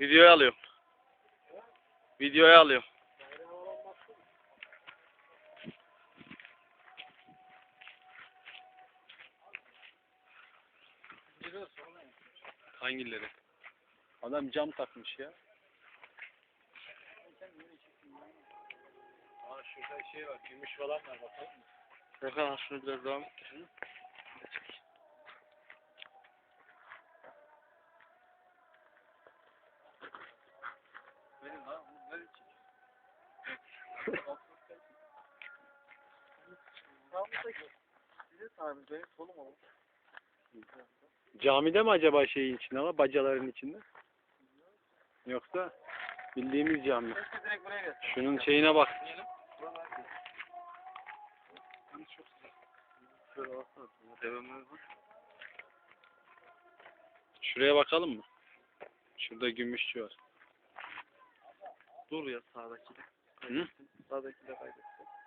Videoya alıyorum. Videoya alıyorum. Hangileri? Adam cam takmış ya. Aa şurada şey var, gümüş falan var bakalım. mı? Serkan şunu biraz devam et. Camide mi acaba şeyin içinde var, bacaların içinde? Yoksa bildiğimiz cami. Direkt buraya gel. Şunun şeyine bak. Şuraya bakalım mı? Şurada gümüşçü var. Dur ya sağdaki de. Hı? Sağdaki de kaydetsin.